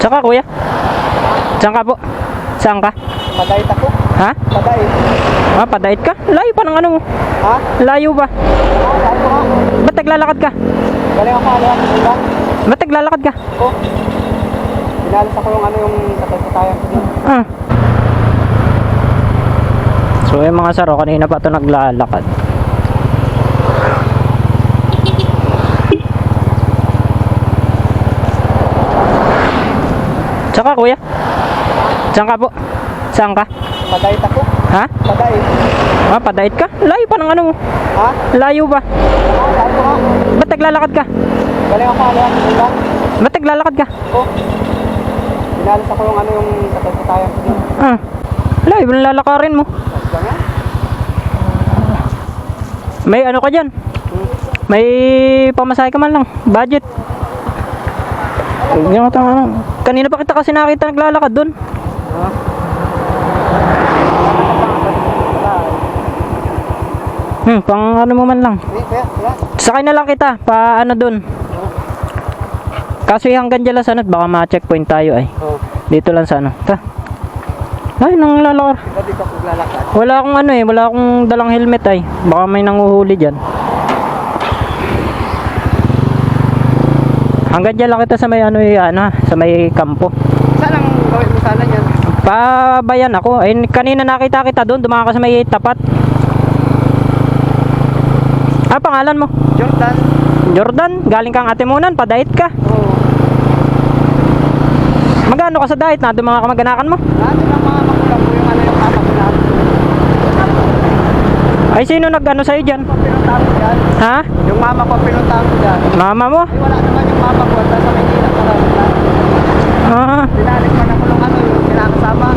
Tsaka kuya? Saan ka po? Saan ka? Padait ako. Ha? Padait. Ah, padait ka? Layo pa ng ano mo. Ha? Layo ba? Ah, ko nga? Ba't naglalakad ka? Galing ako alihan. Diba? Ba't naglalakad ka? Oh. Pinalis ako yung ano yung katay-katayan ko dun. Ah. So yung mga saro, kanina pa ito naglalakad. Kuya? Saan ka po? Saan ka? Padait ako. Ha? Padait. Ah, padait ka? Layo pa ng ano mo. Ha? Layo ba? Ah, ko nga? Ba't naglalakad ka? Galing ako alihan. Diba? Ba't naglalakad ka? Oh. Pinalis ako yung ano yung katay-katayan ko dun. Ah. Layo ba lalakarin mo? May ano ka dyan? Hmm. May pamasahe ka man lang. Budget. Hindi nga tama. Kanina pa kita kasi nakita naglalakad doon. Ha? Hmm, pang ano mo man lang. Sakay na lang kita, pa ano doon. Kaso hanggang dyan lang sa ano, baka ma-checkpoint tayo ay. Dito lang sa ano. Ta. Ay, nang lalakar. Wala akong ano eh, wala akong dalang helmet ay. Baka may nanguhuli dyan. Hanggang dyan lang kita sa may ano eh, ano, sa may kampo. Saan ang gawin mo sana yan? Pabayan ako. Ay, kanina nakita kita doon, dumaan ka sa may tapat. Ah, pangalan mo? Jordan. Jordan, galing kang Atimunan, padait ka. Oo. Magano ka sa diet na doon mga kamag-anakan mo? Ano lang mga magulang mo yung ano yung papa ko. Ay, sino nag-ano sa'yo dyan? Pinuntahan ko dyan. Ha? Yung mama ko pinuntahan ko dyan. Mama mo? Ay wala naman yung mama ko. Tapos sa Maynila pa lang. Ah, Dinalik pa na ko yung ano yung kinakasama.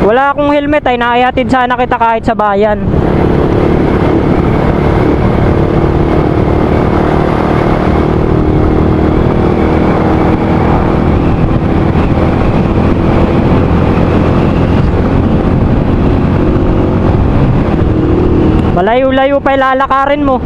wala akong helmet ay naihatid sana kita kahit sa bayan. Malayo-layo pa ilalakarin mo.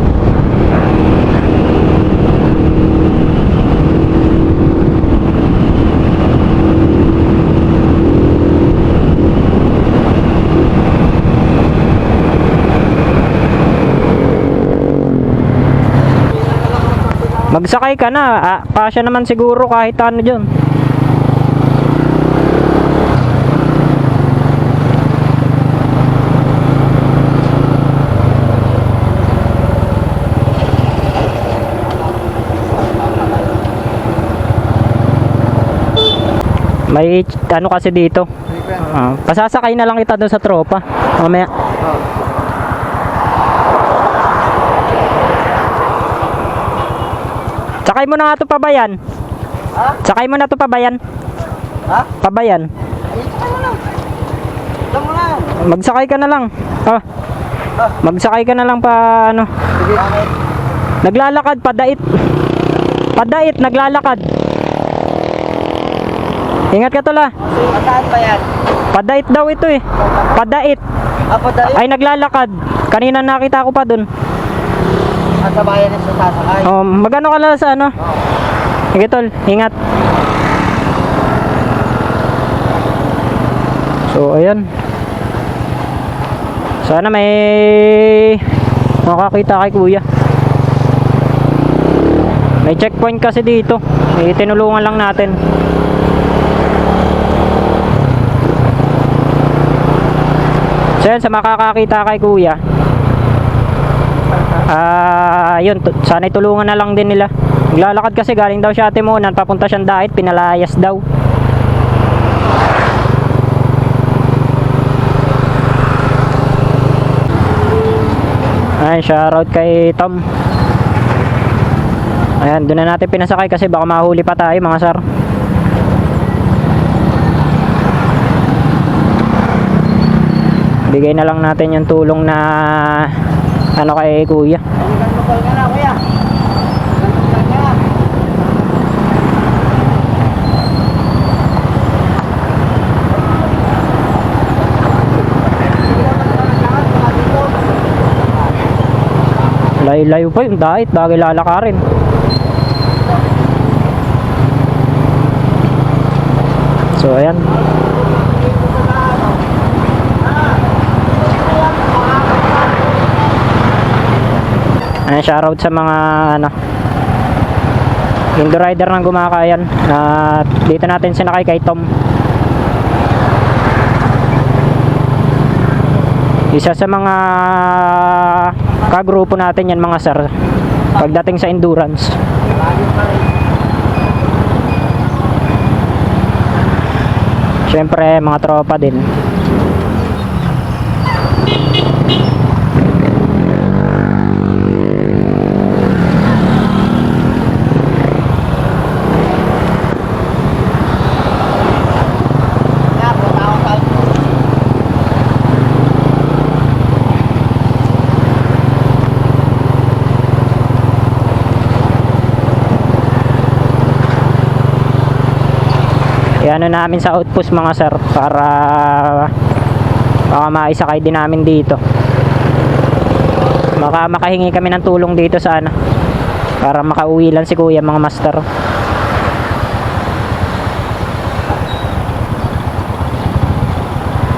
Magsakay ka na. Ah, kasya naman siguro kahit ano dyan. May ano kasi dito. Ah, pasasakay na lang kita doon sa tropa. Mamaya. Oh. Sakay mo na nga ito pabayan. Ha? Sakay mo na ito pabayan. Ha? Pabayan. Magsakay ka na lang. Ah. Magsakay ka na lang pa ano. Naglalakad padait. Padait naglalakad. Ingat ka tula. Saan ba yan? Padait daw ito eh. Padait. Apo dahil. Ay naglalakad. Kanina nakita ko pa dun. Ang sa bayan yung sasakay. Oh, magano ka na sa ano? Sige tol, ingat. So ayan. Sana may makakita kay kuya. May checkpoint kasi dito. Eh, tinulungan lang natin. So yan, sa makakakita kay kuya. Ah, yun, tu- sana tulungan na lang din nila. Naglalakad kasi galing daw siya ate mo, papunta siyang dait, pinalayas daw. Ayan, shoutout kay Tom. Ayan, doon na natin pinasakay kasi baka mahuli pa tayo mga sir. bigay na lang natin yung tulong na ano kay kuya. Layo-layo pa yung dahit bagay lalakarin. So ayan. Ayan, shoutout sa mga ano Indo rider ng gumakayan at dito natin sinakay kay Tom. Isa sa mga kagrupo natin yan mga sir pagdating sa endurance. Syempre mga tropa din Iano namin sa outpost mga sir para baka maisakay din namin dito. Maka makahingi kami ng tulong dito sa ano para makauwi lang si kuya mga master.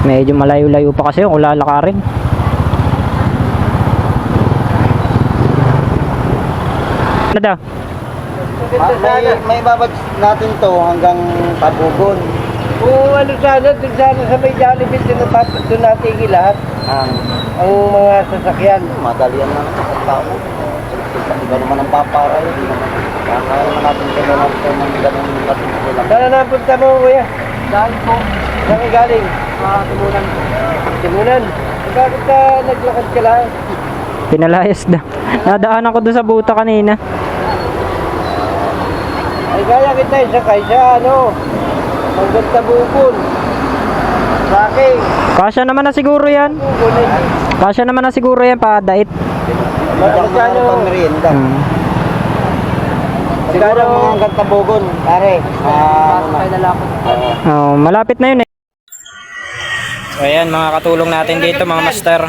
Medyo malayo-layo pa kasi kung lalakarin. Ano daw? Ah, may, may babad natin to hanggang Tabugon. Kung ano sana, dun sana sa may Jollibee, dun, napat- dun natigil lahat. Ang Ang mga sasakyan. madalian lang sa tao. Iba naman ang papara yun. Kaya kaya naman natin kaya natin ng ganun natin sila. Saan napunta mo, kuya? Saan po? Saan ka galing? Ah, Timunan po. Timunan? Eh, Bakit ka naglakad ka lang? Pinalayas na. Nadaanan ko doon sa buta kanina. Ay, kaya kita isakay sa ano? Hanggang tabukon. Saki. Kasya naman na siguro yan. Kasya naman na siguro yan pa dait. Magkano pang merienda. Hmm. Siguro mga hanggang Tabugon. Pare. Ah. Oh, malapit na yun eh. So ayan mga katulong natin dito mga master.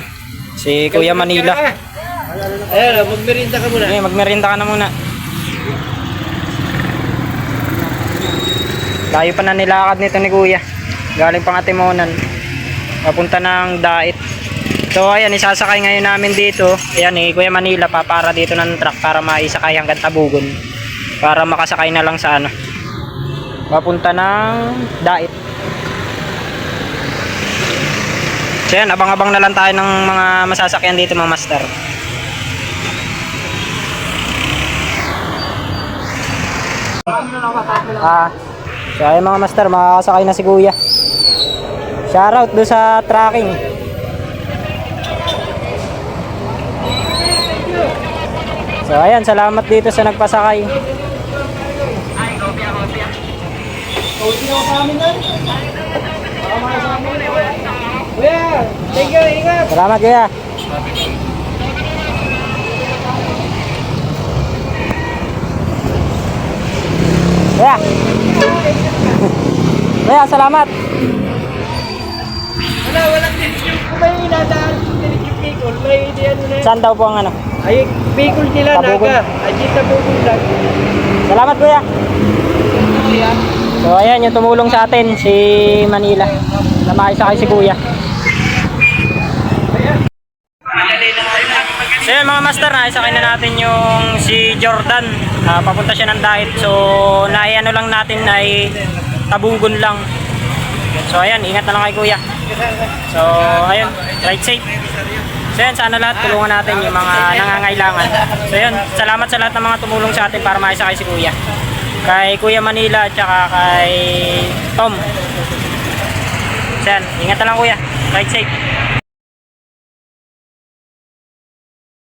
Si Kuya Manila. Ayan, magmerinda ka muna. Okay, magmerinda ka na muna. Layo pa na nilakad nito ni Kuya. Galing pang Atimonan. Papunta ng Dait. So ayan, isasakay ngayon namin dito. Ayan ni Kuya Manila pa para dito ng truck para maisakay hanggang Tabugon. Para makasakay na lang sa ano. Papunta ng Dait. So yan, abang-abang na lang tayo ng mga masasakyan dito mga master. Ah, so ayun mga master, makakasakay na si Kuya. Shoutout do sa tracking. So ayan, salamat dito sa nagpasakay. Kuya, thank you, ingat. Salamat Kuya. Kuya. Kuya, salamat. Wala, walang tinitube. Kung may inadaan sa tinitube Bicol, may ano na. Saan daw po ang ano? Ay, Bicol nila, Tabugon. Naga. Ay, di Tabugon lang. Salamat Kuya. So ayan yung tumulong sa atin si Manila. Na maisakay si Kuya. So yun mga master, naisakay na natin yung si Jordan. Ah, papunta siya ng diet. So naiano lang natin ay tabugon lang. So ayan, ingat na lang kay Kuya. So ayun, ride safe. So yun, sana lahat tulungan natin yung mga nangangailangan. So yun, salamat sa lahat ng mga tumulong sa atin para maisakay si Kuya. Kay Kuya Manila at saka kay Tom. So yan, ingat na lang Kuya. Ride safe.